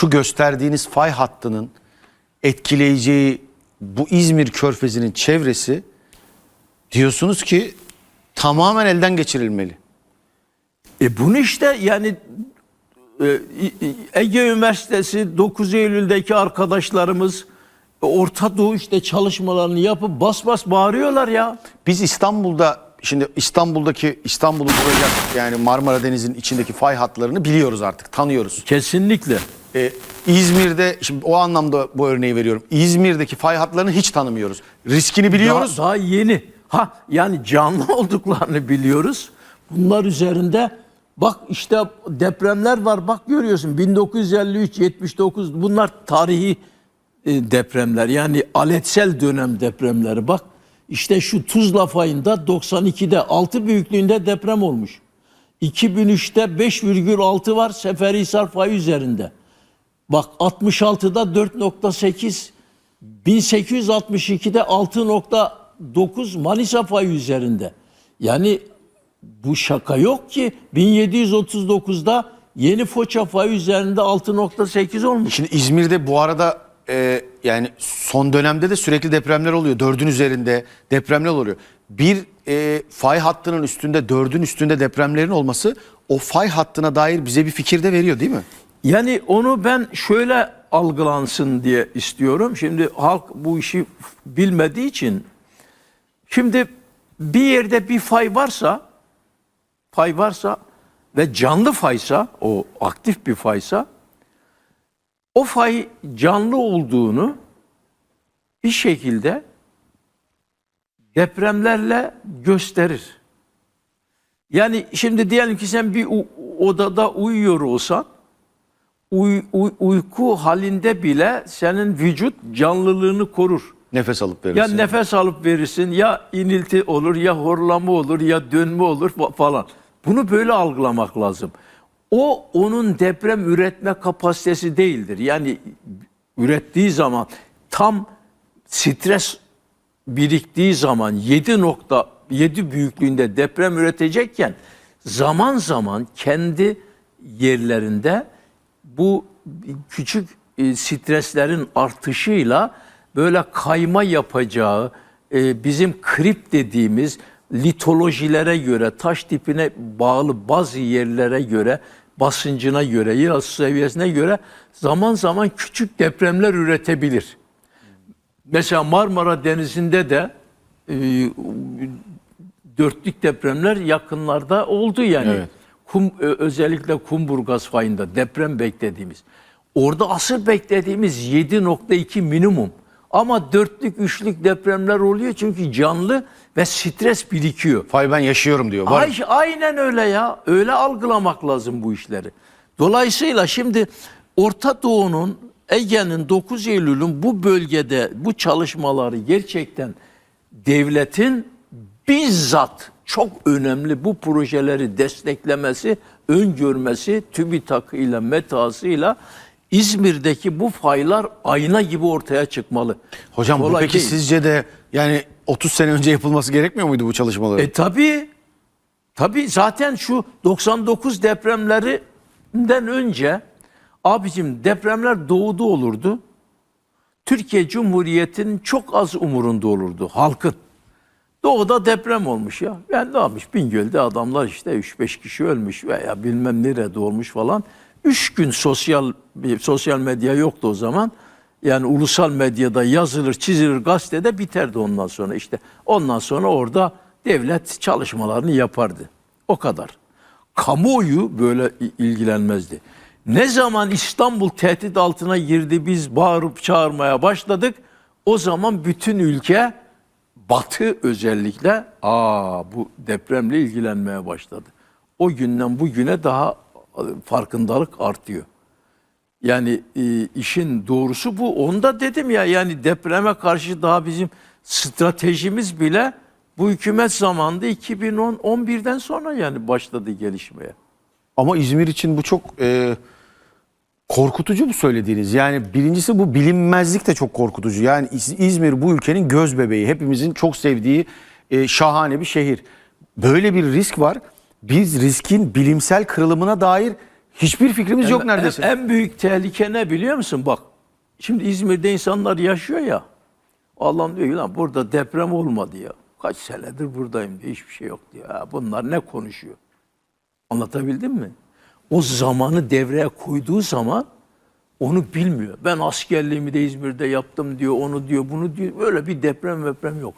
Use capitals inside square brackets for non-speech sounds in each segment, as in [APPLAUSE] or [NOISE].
şu gösterdiğiniz fay hattının etkileyeceği bu İzmir körfezinin çevresi diyorsunuz ki tamamen elden geçirilmeli. E bunu işte yani e, Ege Üniversitesi 9 Eylül'deki arkadaşlarımız e, Orta Doğu işte çalışmalarını yapıp bas bas bağırıyorlar ya. Biz İstanbul'da şimdi İstanbul'daki İstanbul'u vuracak yani Marmara Denizi'nin içindeki fay hatlarını biliyoruz artık, tanıyoruz. Kesinlikle. Ee, İzmir'de şimdi o anlamda bu örneği veriyorum. İzmir'deki fay hatlarını hiç tanımıyoruz. Riskini biliyoruz. Daha, daha yeni. Ha yani canlı [LAUGHS] olduklarını biliyoruz. Bunlar üzerinde bak işte depremler var bak görüyorsun 1953 79 bunlar tarihi e, depremler yani aletsel dönem depremleri bak işte şu Tuzla fayında 92'de 6 büyüklüğünde deprem olmuş. 2003'te 5,6 var Seferihisar fayı üzerinde. Bak 66'da 4.8, 1862'de 6.9 Manisa fayı üzerinde. Yani bu şaka yok ki 1739'da Yeni Foça fayı üzerinde 6.8 olmuş. Şimdi İzmir'de bu arada e, yani son dönemde de sürekli depremler oluyor. Dördün üzerinde depremler oluyor. Bir e, fay hattının üstünde, dördün üstünde depremlerin olması o fay hattına dair bize bir fikir de veriyor değil mi? Yani onu ben şöyle algılansın diye istiyorum. Şimdi halk bu işi bilmediği için şimdi bir yerde bir fay varsa fay varsa ve canlı faysa o aktif bir faysa o fay canlı olduğunu bir şekilde depremlerle gösterir. Yani şimdi diyelim ki sen bir odada uyuyor olsan uy- uy- uyku halinde bile senin vücut canlılığını korur. Nefes alıp Ya verirsin. nefes alıp verirsin, ya inilti olur, ya horlama olur, ya dönme olur fa- falan. Bunu böyle algılamak lazım. O onun deprem üretme kapasitesi değildir. Yani ürettiği zaman tam stres biriktiği zaman 7.7 büyüklüğünde deprem üretecekken zaman zaman kendi yerlerinde bu küçük e, streslerin artışıyla böyle kayma yapacağı e, bizim krip dediğimiz litolojilere göre taş tipine bağlı bazı yerlere göre basıncına göre su seviyesine göre zaman zaman küçük depremler üretebilir. Mesela Marmara Denizi'nde de e, dörtlük depremler yakınlarda oldu yani. Evet. Kum, e, özellikle Kumburgaz fayında deprem beklediğimiz. Orada asıl beklediğimiz 7.2 minimum. Ama dörtlük, üçlük depremler oluyor çünkü canlı ve stres birikiyor. Fay ben yaşıyorum diyor. Var. Ay, aynen öyle ya. Öyle algılamak lazım bu işleri. Dolayısıyla şimdi Orta Doğu'nun, Ege'nin 9 Eylül'ün bu bölgede bu çalışmaları gerçekten devletin bizzat çok önemli bu projeleri desteklemesi, öngörmesi, TÜBİTAK'ıyla, META'sıyla İzmir'deki bu faylar ayna gibi ortaya çıkmalı. Hocam bu Kolay peki değil. sizce de yani 30 sene önce yapılması gerekmiyor muydu bu çalışmaların? E tabi tabi zaten şu 99 depremlerinden önce abicim depremler doğuda olurdu. Türkiye Cumhuriyeti'nin çok az umurunda olurdu halkın. Doğuda deprem olmuş ya. Ben ne yapmış? Bingöl'de adamlar işte 3-5 kişi ölmüş veya bilmem nerede olmuş falan. Üç gün sosyal bir sosyal medya yoktu o zaman. Yani ulusal medyada yazılır, çizilir, gazetede biterdi ondan sonra. işte ondan sonra orada devlet çalışmalarını yapardı. O kadar. Kamuoyu böyle ilgilenmezdi. Ne zaman İstanbul tehdit altına girdi biz bağırıp çağırmaya başladık. O zaman bütün ülke Batı özellikle aa bu depremle ilgilenmeye başladı. O günden bugüne daha e, farkındalık artıyor. Yani e, işin doğrusu bu. Onda dedim ya yani depreme karşı daha bizim stratejimiz bile bu hükümet zamanında 2010 11'den sonra yani başladı gelişmeye. Ama İzmir için bu çok e, korkutucu bu söylediğiniz. Yani birincisi bu bilinmezlik de çok korkutucu. Yani İz- İzmir bu ülkenin göz bebeği. Hepimizin çok sevdiği e, şahane bir şehir. Böyle bir risk var. Biz riskin bilimsel kırılımına dair Hiçbir fikrimiz yok neredeyse. En, en büyük tehlike ne biliyor musun? Bak şimdi İzmir'de insanlar yaşıyor ya. Allah'ım diyor lan burada deprem olmadı ya. Kaç senedir buradayım diyor. Hiçbir şey yok diyor. Ha, bunlar ne konuşuyor? Anlatabildim mi? O zamanı devreye koyduğu zaman onu bilmiyor. Ben askerliğimi de İzmir'de yaptım diyor, onu diyor, bunu diyor. Öyle bir deprem deprem yok.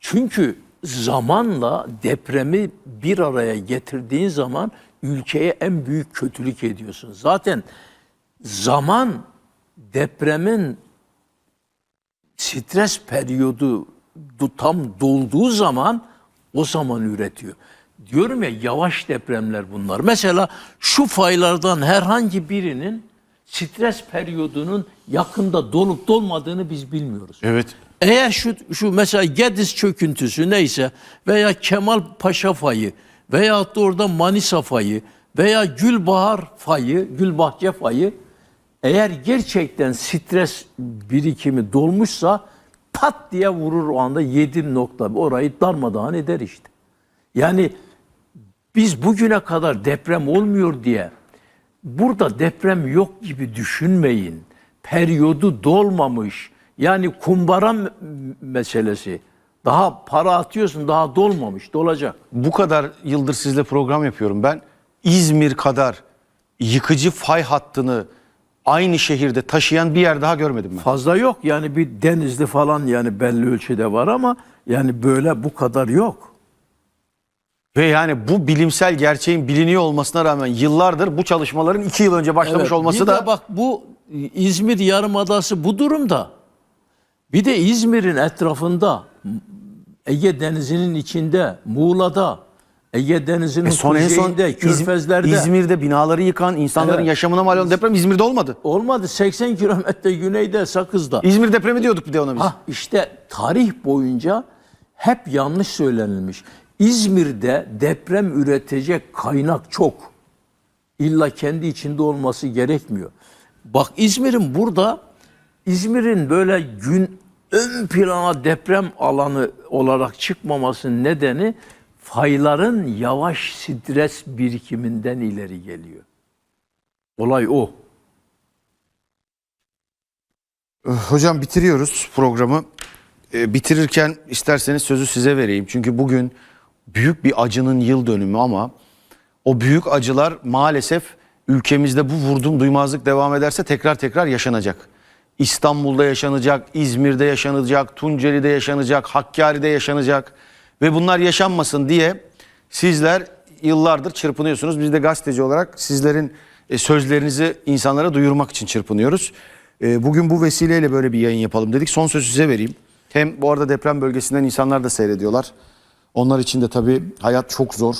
Çünkü zamanla depremi bir araya getirdiğin zaman ülkeye en büyük kötülük ediyorsun. Zaten zaman depremin stres periyodu du- tam dolduğu zaman o zaman üretiyor. Diyorum ya yavaş depremler bunlar. Mesela şu faylardan herhangi birinin stres periyodunun yakında dolup dolmadığını biz bilmiyoruz. Evet. Eğer şu, şu mesela Gediz çöküntüsü neyse veya Kemal Paşa fayı veya da orada Manisa fayı veya Gülbahar fayı, Gülbahçe fayı eğer gerçekten stres birikimi dolmuşsa pat diye vurur o anda 7 nokta orayı darmadağın eder işte. Yani biz bugüne kadar deprem olmuyor diye burada deprem yok gibi düşünmeyin. Periyodu dolmamış. Yani kumbara meselesi. Daha para atıyorsun daha dolmamış. Dolacak. Bu kadar yıldır sizle program yapıyorum. Ben İzmir kadar yıkıcı fay hattını aynı şehirde taşıyan bir yer daha görmedim ben. Fazla yok. Yani bir denizli falan yani belli ölçüde var ama yani böyle bu kadar yok. Ve yani bu bilimsel gerçeğin biliniyor olmasına rağmen yıllardır bu çalışmaların iki yıl önce başlamış Evet, olması bir da de bak bu İzmir Yarımadası bu durumda. Bir de İzmir'in etrafında Ege Denizi'nin içinde, Muğla'da, Ege Denizi'nin E son en son kuzeyinde, İz- Körfezler'de İzmir'de binaları yıkan, insanların Evet. yaşamına mal olan deprem İzmir'de olmadı. olmadı. 80 kilometre güneyde Sakız'da. İzmir depremi diyorduk bir de ona biz. Ha işte tarih boyunca hep yanlış söylenilmiş. İzmir'de deprem üretecek kaynak çok. İlla kendi içinde olması gerekmiyor. Bak İzmir'in burada İzmir'in böyle gün ön plana deprem alanı olarak çıkmamasının nedeni fayların yavaş stres birikiminden ileri geliyor. Olay o. Hocam bitiriyoruz programı. Ee, bitirirken isterseniz sözü size vereyim. Çünkü bugün büyük bir acının yıl dönümü ama o büyük acılar maalesef ülkemizde bu vurdum duymazlık devam ederse tekrar tekrar yaşanacak. İstanbul'da yaşanacak, İzmir'de yaşanacak, Tunceli'de yaşanacak, Hakkari'de yaşanacak ve bunlar yaşanmasın diye sizler yıllardır çırpınıyorsunuz. Biz de gazeteci olarak sizlerin e, sözlerinizi insanlara duyurmak için çırpınıyoruz. E, Bugün bu vesileyle böyle bir yayın yapalım dedik. Son sözü size vereyim. Hem bu arada deprem bölgesinden insanlar da seyrediyorlar. Onlar için de tabii hayat çok zor.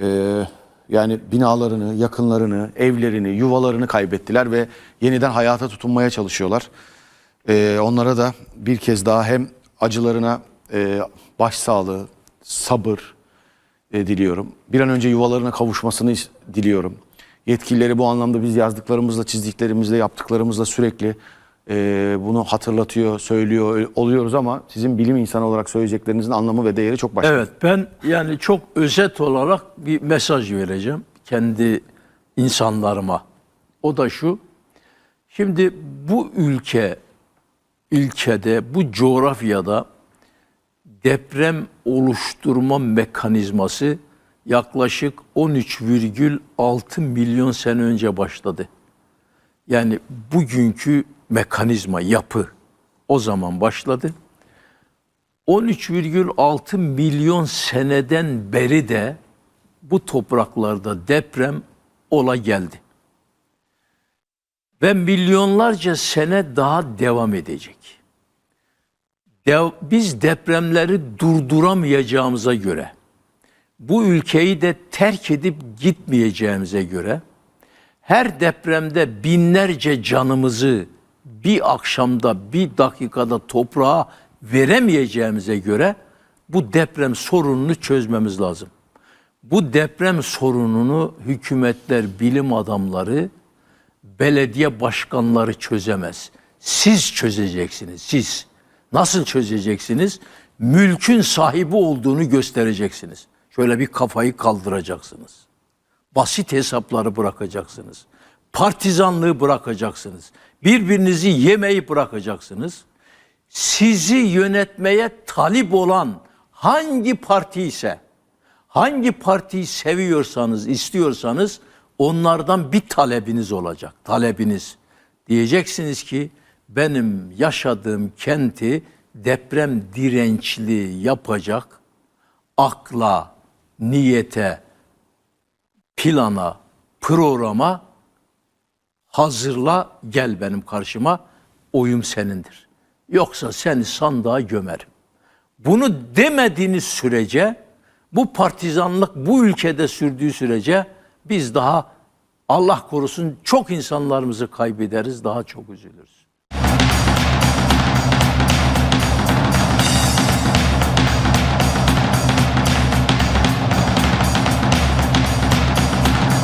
Ee, yani binalarını, yakınlarını, evlerini, yuvalarını kaybettiler ve yeniden hayata tutunmaya çalışıyorlar. Ee, onlara da bir kez daha hem acılarına e, başsağlığı, sabır e, diliyorum. Bir an önce yuvalarına kavuşmasını diliyorum. Yetkilileri bu anlamda biz yazdıklarımızla, çizdiklerimizle, yaptıklarımızla sürekli e, bunu hatırlatıyor, söylüyor oluyoruz ama sizin bilim insanı olarak söyleyeceklerinizin anlamı ve değeri çok başka. Evet ben yani çok özet olarak bir mesaj vereceğim kendi insanlarıma. O da şu. Şimdi bu ülke ülkede bu coğrafyada deprem oluşturma mekanizması yaklaşık 13,6 milyon sene önce başladı. Yani bugünkü mekanizma, yapı o zaman başladı. 13,6 milyon seneden beri de bu topraklarda deprem ola geldi. Ve milyonlarca sene daha devam edecek. Biz depremleri durduramayacağımıza göre, bu ülkeyi de terk edip gitmeyeceğimize göre, her depremde binlerce canımızı bir akşamda, bir dakikada toprağa veremeyeceğimize göre bu deprem sorununu çözmemiz lazım. Bu deprem sorununu hükümetler, bilim adamları, belediye başkanları çözemez. Siz çözeceksiniz, siz. Nasıl çözeceksiniz? Mülkün sahibi olduğunu göstereceksiniz. Şöyle bir kafayı kaldıracaksınız. Basit hesapları bırakacaksınız. Partizanlığı bırakacaksınız. Birbirinizi yemeyi bırakacaksınız. Sizi yönetmeye talip olan hangi parti ise, hangi partiyi seviyorsanız, istiyorsanız onlardan bir talebiniz olacak. Talebiniz. Diyeceksiniz ki benim yaşadığım kenti deprem dirençli yapacak akla, niyete, plana, programa hazırla gel benim karşıma oyum senindir. Yoksa seni sandığa gömerim. Bunu demediğiniz sürece bu partizanlık bu ülkede sürdüğü sürece biz daha Allah korusun çok insanlarımızı kaybederiz, daha çok üzülürüz.